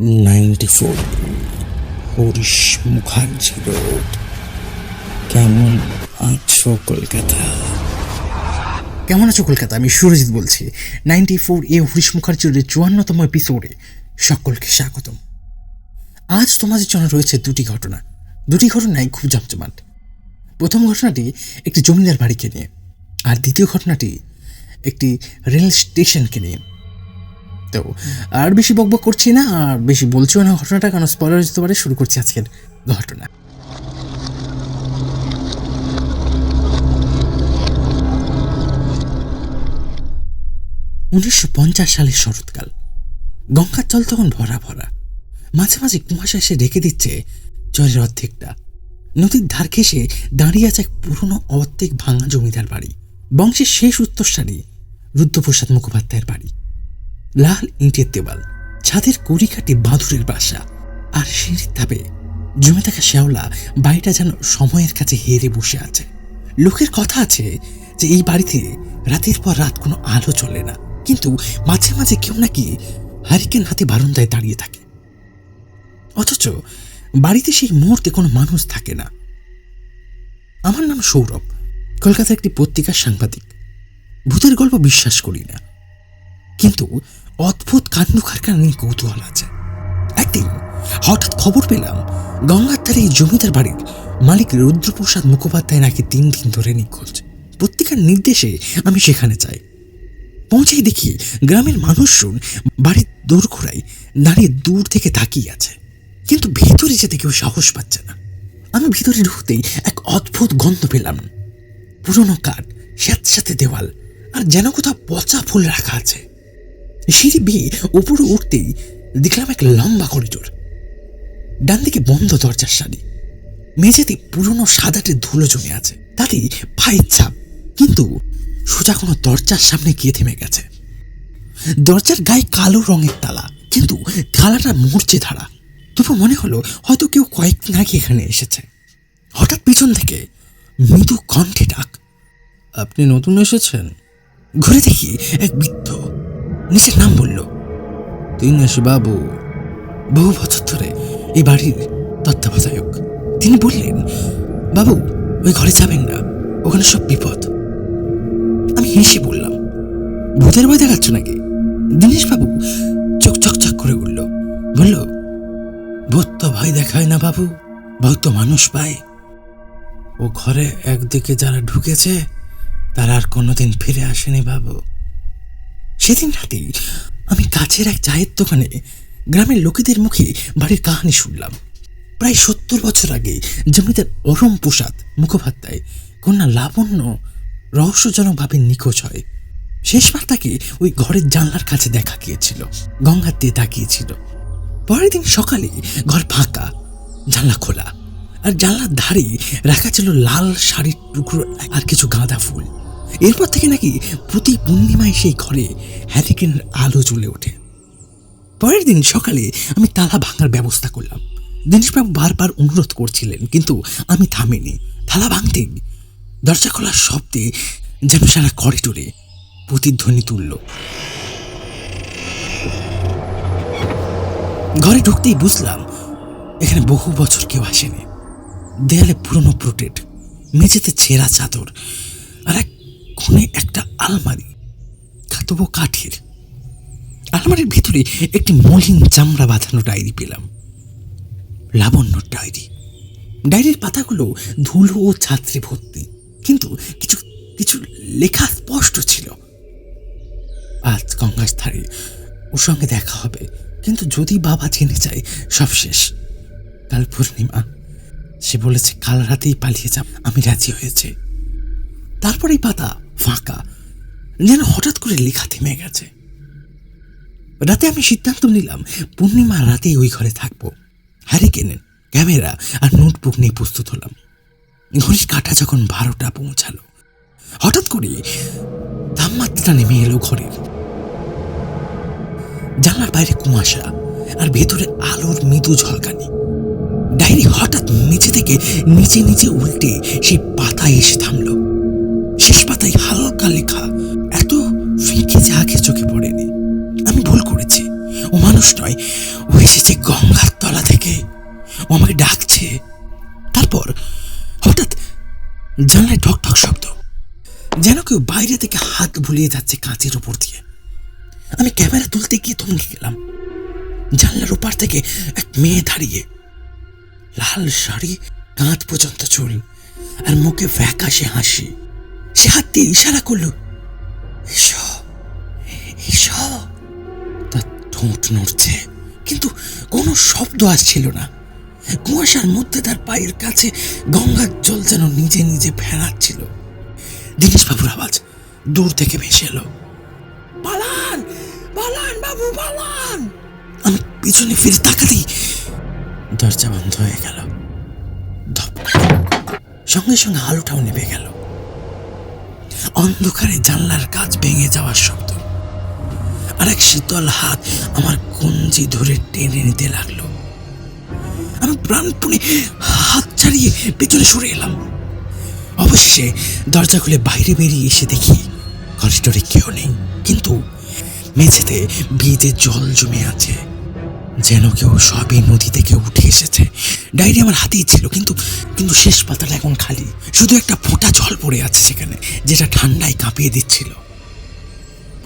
Ninety four Harish Mukherjee road কেমন আছো কলকাতা? কেমন আছো কলকাতা? আমি সুরজিৎ বলছি। নাইনটি ফোর এ হরিশ মুখার্জির চুয়ান্নতম এপিসোডে সকলকে স্বাগতম। আজ তোমাদের জন্য রয়েছে দুটি ঘটনা। দুটি ঘটনাই খুব জমজমাট। প্রথম ঘটনাটি একটি জমিদার বাড়িকে নিয়ে, আর দ্বিতীয় ঘটনাটি একটি রেল স্টেশনকে নিয়ে। তো আর বেশি বকবক করছি না, আর বেশি বলছিও না ঘটনাটা, কারণ স্পলার যেতে পারে, শুরু করছি আজকের ঘটনা। উনিশশো পঞ্চাশ সালের শরৎকাল। গঙ্গার জল তখন ভরা ভরা। মাঝে মাঝে কুয়াশা এসে ঢেকে দিচ্ছে জলের অর্ধেকটা। নদীর ধার ঘেসে দাঁড়িয়ে আছে এক পুরনো অর্ধেক ভাঙা জমিদার বাড়ি। বংশের শেষ উত্তরসারি রুদ্রপ্রসাদ মুখোপাধ্যায়ের বাড়ি। লাল ইঁটের দেওয়াল, ছাদের কড়িকাটি বাঁধুরের বাসা আর সিঁড়ির ধাপে জমে থাকা শ্যাওলা বাড়িটা যেন সময়ের কাছে হেরে বসে আছে। লোকের কথা আছে যে এই বাড়িতে রাতের পর রাত কোনো আলো চলে না, কিন্তু মাঝে মাঝে কেউ নাকি হারিকেন হাতে বারান্দায় দাঁড়িয়ে থাকে। অথচ বাড়িতে সেই মুহূর্তে কোনো মানুষ থাকে না। আমার নাম সৌরভ, কলকাতার একটি পত্রিকার সাংবাদিক। ভূতের গল্প বিশ্বাস করি না। কিন্তু অদ্ভুত কাণ্ড কারখানা নিয়ে কৌতূহল আছে। একদিন হঠাৎ খবর পেলাম গঙ্গার ধারে এই জমিদার বাড়ির মালিক রুদ্রপ্রসাদ মুখোপাধ্যায় নাকি তিন দিন ধরে নিখোঁজ। পত্রিকার নির্দেশে আমি সেখানে যাই। পৌঁছেই দেখি গ্রামের মানুষজন বাড়ির দোরখোড়ায় দাঁড়িয়ে দূর থেকে তাকিয়ে আছে। কিন্তু ভেতরে যেতে কেউ সাহস পাচ্ছে না। আমি ভিতরে ঢুকতেই এক অদ্ভুত গন্ধ পেলাম। পুরনো কাঠ, স্যাঁতস্যাঁতে দেওয়াল আর যেন কোথাও পচা ফুল রাখা আছে। সিঁড়ি বেয়ে উপরে উঠতেই দেখলাম এক লম্বা করিডোর। ডান দিকে বন্ধ দরজার সারি। মেঝেতে পুরনো সাদাটে ধুলো জমে আছে। তাতে পায়ের ছাপ, কিন্তু সোজা কোনো দরজার সামনে গিয়ে থেমে গেছে। দরজার গায়ে কালো রঙের তালা, কিন্তু তালাটা মরচে ধারা। তবু মনে হলো হয়তো কেউ কয়েকদিন আগে এখানে এসেছে। হঠাৎ পিছন থেকে মৃদু কণ্ঠে ডাক, আপনি নতুন এসেছেন? ঘুরে দেখি এক বৃদ্ধ নিজের নাম বলল। বাবু, বহু বছর ধরে এই বাড়ির তত্ত্বাবধায়ক। তিনি বললেন, বাবু, ওই ঘরে যাবেন না, ওখানে সব বিপদ। আমি হেসে বললাম, ভূতের ভয় দেখাচ্ছ নাকি? দীনেশ বাবু চোখ চকচক করে উঠল, বলল, ভূত তো ভয় দেখায় না বাবু ভয় তো মানুষ পায়। ও ঘরে একদিকে যারা ঢুকেছে, তারা আর কোনোদিন ফিরে আসেনি বাবু। সেদিন রাতেই আমি কাছের এক চায়ের দোকানে গ্রামের লোকেদের মুখে বাড়ির কাহানি শুনলাম। প্রায় সত্তর বছর আগে জমিদার অরম প্রসাদ মুখোপাধ্যায় কন্যা লাবণ্য রহস্যজনকভাবে নিখোঁজ হয়। শেষবার তাকে ওই ঘরের জানলার কাছে দেখা গিয়েছিল, গঙ্গার দিয়ে তাকিয়েছিল। পরের দিন সকালে ঘর ফাঁকা, জানলা খোলা, আর জানলার ধারে রাখা ছিল লাল শাড়ির টুকরো আর কিছু গাঁদা ফুল। এরপর থেকে নাকি প্রতি পূর্ণিমায় সেই ঘরে হ্যারিকেনের আলো জ্বলে ওঠে। পরের দিন সকালে আমি তালা ভাঙার ব্যবস্থা করলাম। দীনেশবাবু বারবার অনুরোধ করছিলেন, কিন্তু আমি থামিনি। তালা ভাঙতেই দরজা খোলার শব্দে যেন সারা করিডোরে প্রতিধ্বনি তুলল। ঘরে ঢুকতেই বুঝলাম, এখানে বহু বছর কেউ আসেনি। দেয়ালে পুরনো প্রোটেড, মেঝেতে ছেঁড়া চাদর কোণে একটা আলমারি। তবু কাঠের। আলমারির ভিতরে একটি মলিন চামড়া বাঁধানো ডায়েরি পেলাম। লাবণ্যর ডায়েরি। ডায়েরির পাতাগুলো ধুলো ও ছাত্রে ভর্তি, কিন্তু কিছু কিছু লেখা স্পষ্ট ছিল। আজ গঙ্গার ধারে ওর সঙ্গে দেখা হবে, কিন্তু যদি বাবা জেনে যায়, সব শেষ। কাল পূর্ণিমা। সে বলেছে কাল রাতেই পালিয়ে যাব। আমি রাজি হয়েছে। তারপরেই পাতা ফাঁকা, যেন হঠাৎ করে লেখা থেমে গেছে। রাতে আমি সিদ্ধান্ত নিলাম, পূর্ণিমা রাতেই ওই ঘরে থাকব। হ্যারিকেনেন ক্যামেরা আর নোটবুক নিয়ে প্রস্তুত হলাম। ঘড়ির কাটা যখন বারোটা পৌঁছালো, হঠাৎ করে তাপমাত্রা নেমে এলো ঘরের। জানলার বাইরে কুয়াশা আর ভেতরে আলোর মৃদু ঝলকানি। ডায়েরি হঠাৎ নিচে থেকে নিচে নিচে উল্টে সেই পাতায় এসে থামলো। মানুষ নয়, ও এসেছে গঙ্গার তলা থেকে। ও আমাকে ডাকছে। তারপর হঠাৎ জানলায় ঠক ঠক শব্দ। যেন কেউ বাইরে থেকে হাত বুলিয়ে যাচ্ছে কাঁচের ওপর দিয়ে। আমি ক্যামেরা তুলতে গিয়ে থমকে গেলাম। জানলার ওপার থেকে এক মেয়ে দাঁড়িয়ে। লাল শাড়ি, কাঁধ পর্যন্ত চুল, আর মুখে ফ্যাকাশে হাসি। সে হাত দিয়ে ইশারা করল ঠোঁট নড়ছে, কিন্তু কোনো শব্দ আসছিল না। কুয়াশার মধ্যে তার পায়ের কাছে গঙ্গার জল যেন নিজে নিজে ফেরাচ্ছিল। দীনেশ বাবুর আওয়াজ দূর থেকে ভেসে এলো। পালান পালান বাবু পালান আমি পিছনে ফিরে তাকাতেই দরজা বন্ধ হয়ে গেল। সঙ্গে সঙ্গে আলোটাও নেমে গেল। অন্ধকারে জানলার কাজ ভেঙে যাওয়ার শব্দ আর এক শীতল হাত আমার কঞ্জি ধরে টেনে নিতে লাগল। আমি প্রাণপণে হাত ছাড়িয়ে পেছনে সরে এলাম। অবশ্যই দরজা খুলে বাইরে বেরিয়ে এসে দেখি করিডোরে কেউ নেই, কিন্তু মেঝেতে ভিজে জল জমে আছে। যেন কেউ সবে নদী থেকে উঠে এসেছে। ডায়েরি আমার হাতেই ছিল, কিন্তু কিন্তু শেষ পাতাটা এখন খালি। শুধু একটা ফোঁটা জল পড়ে আছে সেখানে, যেটা ঠান্ডায় কাঁপিয়ে দিচ্ছিল।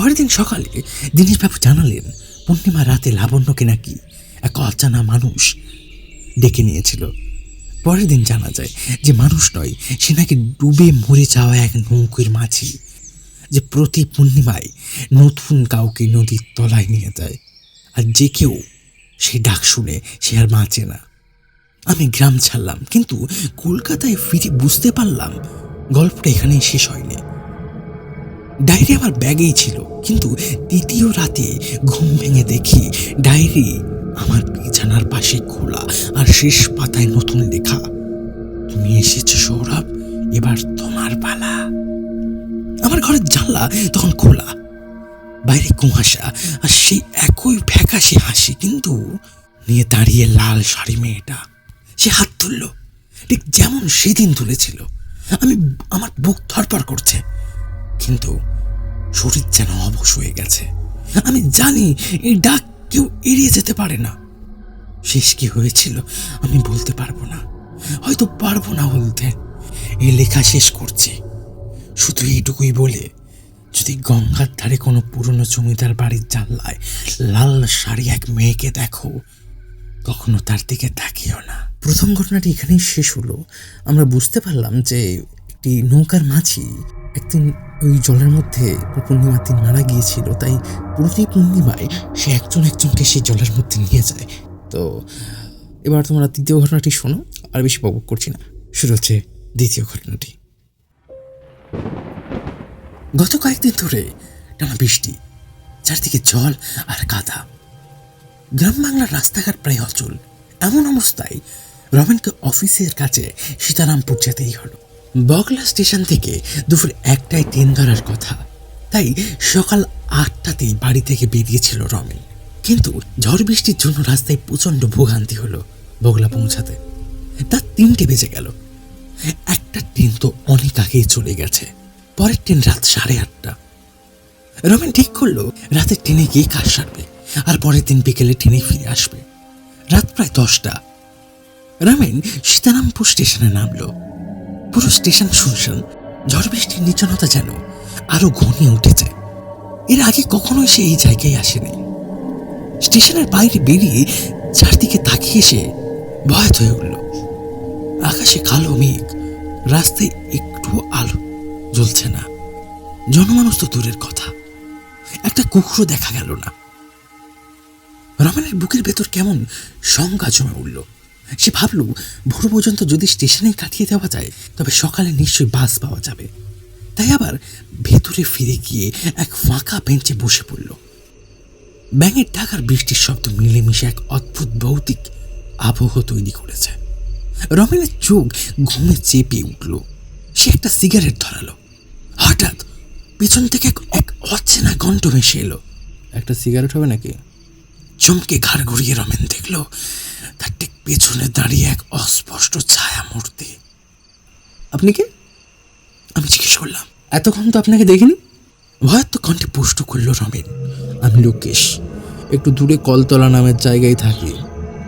পরের দিন সকালে দিনেশবাবু জানালেন, পূর্ণিমা রাতে লাবণ্যকে নাকি এক অজানা মানুষ ডেকে নিয়েছিল। পরের দিন জানা যায় যে মানুষ নয়, সে নাকি ডুবে মরে যাওয়া এক নৌকির মাঝি, যে প্রতি পূর্ণিমায় নতুন কাউকে নদীর তলায় নিয়ে যায়। আর যে কেউ সেই ডাক শুনে সে আর বাঁচে না। আমি গ্রাম ছাড়লাম, কিন্তু কলকাতায় ফিরে বুঝতে পারলাম গল্পটা এখানেই শেষ হয়নি। ডায়েরি আমার ব্যাগেই ছিল। কিন্তু দ্বিতীয় রাতে ঘুম ভেঙে দেখি ডায়েরি আমার বিছানার পাশে খোলা আর শেষ পাতায় নতুন লেখা, তুমি এসেছ সৌরভ, এবার তোমার পালা। আমার ঘরের জানলা তখন খোলা। বাইরে কুয়াশা আর সেই একই ফ্যাকাশে হাসি, কিন্তু নিয়ে দাঁড়িয়ে লাল শাড়ি মেয়েটা, সে হাত তুললো। ঠিক যেমন সেদিন তুলেছিল। আমি, আমার বুক ধরপড় করছে। কিন্তু শরীর যেন অবশ হয়ে গেছে। আমি জানি এই ডাক কেউ এড়িয়ে যেতে পারে না। শেষ কি হয়েছিল আমি বলতে পারব না। হয়তো পারব না বলতে। এই লেখা শেষ করছি। শুধু এইটুকুই বলে, যদি গঙ্গার ধারে কোনো পুরনো জমিদার বাড়ির জানলায় লাল শাড়ি এক মেয়েকে দেখো, কখনো তার দিকে তাকিও না। প্রথম ঘটনাটি এখানেই শেষ হলো। আমরা বুঝতে পারলাম যে একটি নৌকার মাঝি একদিন ওই জলের মধ্যে পূর্ণিমার দিন মারা গিয়েছিল, তাই প্রতি পূর্ণিমায় সে একজন একজনকে সেই জলের মধ্যে নিয়ে যায়। তো এবার তোমরা দ্বিতীয় ঘটনাটি শোনো, আর বেশি বক করছি না। শুরু হচ্ছে দ্বিতীয় ঘটনাটি। গত কয়েকদিন ধরে টানা বৃষ্টি, চারদিকে জল আর কাদা। গ্রাম বাংলার রাস্তাঘাট প্রায় অচল। এমন অবস্থায় রমেনকে অফিসের কাছে সীতারামপুর যেতেই হলো। বগলা স্টেশন থেকে দুপুর একটায় ট্রেন ধরার কথা। তাই সকাল আটটাতেই বাড়ি থেকে বেরিয়েছিল রমেন। কিন্তু ঝড় বৃষ্টির জন্য রাস্তায় প্রচণ্ড ভোগান্তি হলো বগলা পৌঁছাতে। তার তিনটে বেজে গেল। একটা ট্রেন তো অনেক আগেই চলে গেছে। পরের ট্রেন রাত সাড়ে আটটা। রমেন ঠিক করল, রাতে ট্রেনে গিয়ে কাজ সারবে, আর পরের দিন বিকেলে ট্রেনে ফিরে আসবে। রাত প্রায় দশটা। রমেন সীতারামপুর স্টেশনে নামলো। স্টেশন শুনশান, ঝড় বৃষ্টির নিচনতা যেন আরও ঘনিয়ে উঠেছে। এর আগে কখনোই সে এই জায়গায় আসেনি। স্টেশনের বাইরে বেরিয়ে চারদিকে তাকিয়ে সে ভয়াত হয়ে উঠল। আকাশে কালো মেঘ, রাস্তায় একটু আলো জ্বলছে না। জনমানুষ তো দূরের কথা। একটা কুকুরও দেখা গেল না। রমেনের বুকের ভেতর কেমন সংজ্ঞা জমে উঠল। সে ভাবল ভোর পর্যন্ত যদি স্টেশনে কাটিয়ে দেওয়া যায় তবে সকালে নিশ্চয়ই বাস পাওয়া যাবে। তাই আবার ভেতরে ফিরে গিয়ে এক ফাঁকা বেঞ্চে বসে পড়ল। ব্যাঙের ডাকার বৃষ্টির শব্দ মিলেমিশে এক অদ্ভুত ভৌতিক আবহ তৈরি করেছে। রমেনের চোখ ঘুমে চেপে উঠল। সে একটা সিগারেট ধরালো। হঠাৎ পিছন থেকে এক- এক অচেনা কণ্ঠ ভেসে এলো। একটা সিগারেট হবে নাকি? চমকে ঘাড় ঘুরিয়ে রমেন দেখল পেছনে দাঁড়িয়ে এক অস্পষ্ট ছায়া মূর্তি। আপনি কে? আমি জিজ্ঞেস করলাম। এতক্ষণ তো আপনাকে দেখিনি? ভয়াত্ম কণ্ঠে পুষ্ট করল রমেন। আমি লোকেশ। একটু দূরে কলতলা নামের জায়গায় থাকি।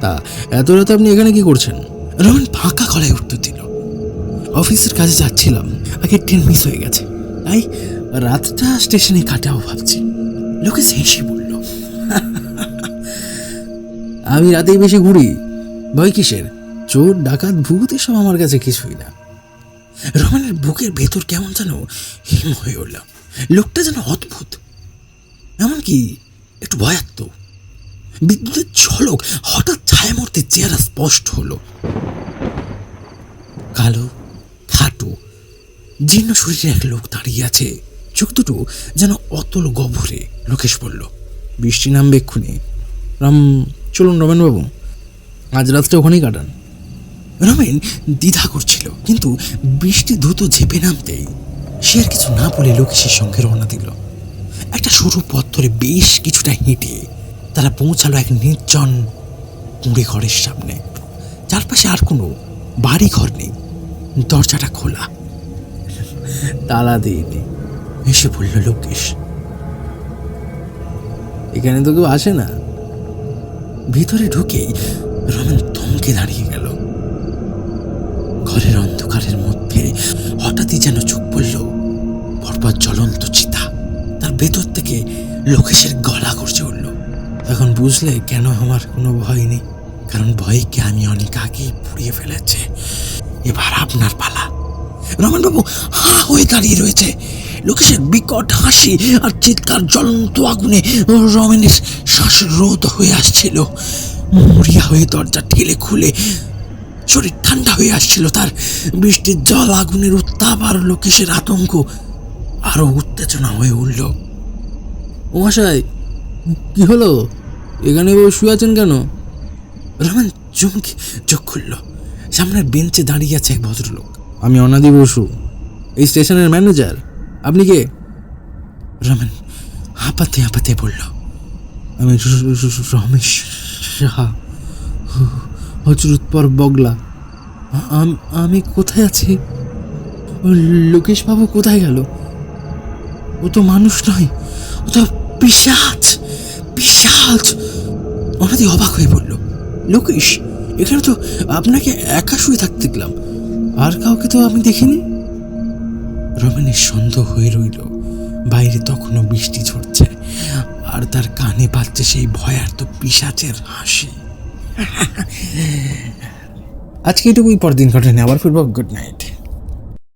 তা এত রাতে আপনি এখানে কি করছেন? রমেন ফাঁকা গলায় উত্তর দিল। অফিসের কাজে যাচ্ছিলাম। আগে ট্রেন মিস হয়ে গেছে। তাই রাতটা স্টেশনে কাটাও ভাবছি। লোকেশ হেসে বলল আমি রাতেই বেশি ঘুরি। ভয় কিসের? চোর, ডাকাত, ভূত, এসব আমার কাছে কিছুই না। রমানের বুকের ভেতর কেমন যেন হিম হয়ে উঠল। লোকটা যেন অদ্ভুত। এমনকি একটু ভয়াত্ম। বিদ্যুতের ঝলক হঠাৎ ছায়ামূর্তির চেহারা স্পষ্ট হলো। কালো, খাটো, জীর্ণ শরীরে এক লোক দাঁড়িয়ে আছে। চোখ দুটো যেন অতল গভরে। লোকেশ বলল, বৃষ্টি নামবে এক্ষুনি। রাম, চলুন রমেনবাবু। আজ রাতটা ওখানেই কাটান। রমেন দ্বিধা করছিল, কিন্তু বৃষ্টি দ্রুত ঝেপে নামতেই সে আর কিছু না বলে লোকেশের সঙ্গে রওনা দিল। একটা সরু পথ ধরে বেশ কিছুটা হেঁটে তারা পৌঁছালো এক নির্জন কুঁড়ে ঘরের সামনে। চারপাশে আর কোনো বাড়ি ঘর নেই, দরজাটা খোলা। তালা দিইনি এসে বলল, লোকেশ, এখানে তো কেউ আসে না। ভিতরে ঢুকেই রমেন থমকে দাঁড়িয়ে গেল। ঘরের অন্ধকারের মধ্যে হঠাৎই যেন চোখ পড়ল। পরপর জ্বলন্ত চিতা, তার ভেতর থেকে লোকেশের গলা করছে উঠল। তখন বুঝলে কেন আমার কোনো ভয় নেই? কারণ ভয়কে আমি অনেক আগেই পুড়িয়ে ফেলেছে। এবার আপনার পালা। রমনবাবু, হা হয়ে দাঁড়িয়ে রয়েছে। লোকেশের বিকট হাসি আর চিৎকার জ্বলন্ত আগুনে রমেনের শ্বাসরোধ হয়ে আসছিল। মরিয়া হয়ে দরজা ঠেলে খুলে শরীর ঠান্ডা হয়ে আসছিল তার। বৃষ্টির জল আগুনের উত্তাপ আর লোকেশের আতঙ্ক আরও উত্তেজনা হয়ে উঠল। মশাই কি হলো? এখানে শুয়ে আছেন কেন? রমেন চমকে চোখ খুলল। সামনের বেঞ্চে দাঁড়িয়ে আছে এক ভদ্রলোক। আমি অনাদি বসু এই স্টেশনের ম্যানেজার। আপনি কে? রমেন হাঁপাতে হাঁপাতে বলল আমি রমেশ সাহা হজরতপর বগলা, আম- কোথায় আছি? ওই লোকেশ বাবু কোথায় গেল? ও তো মানুষ নয়, ও তো পিসাচ পিসাচ অনাদি অবাক হয়ে বলল লোকেশ, এখানে তো আপনাকে একা শুয়ে থাকতে দেখলাম। আর কাউকে তো আমি দেখিনি। রমেনের সন্দেহ হয়ে রইল। বাইরে তখনও বৃষ্টি ঝরছে। আর তার কানে পাচ্ছে সেই ভয়ার্ত পিসাচের হাসি। আজকে এটুকুই, পরদিন ঘটনা আবার ফিরব গুড নাইট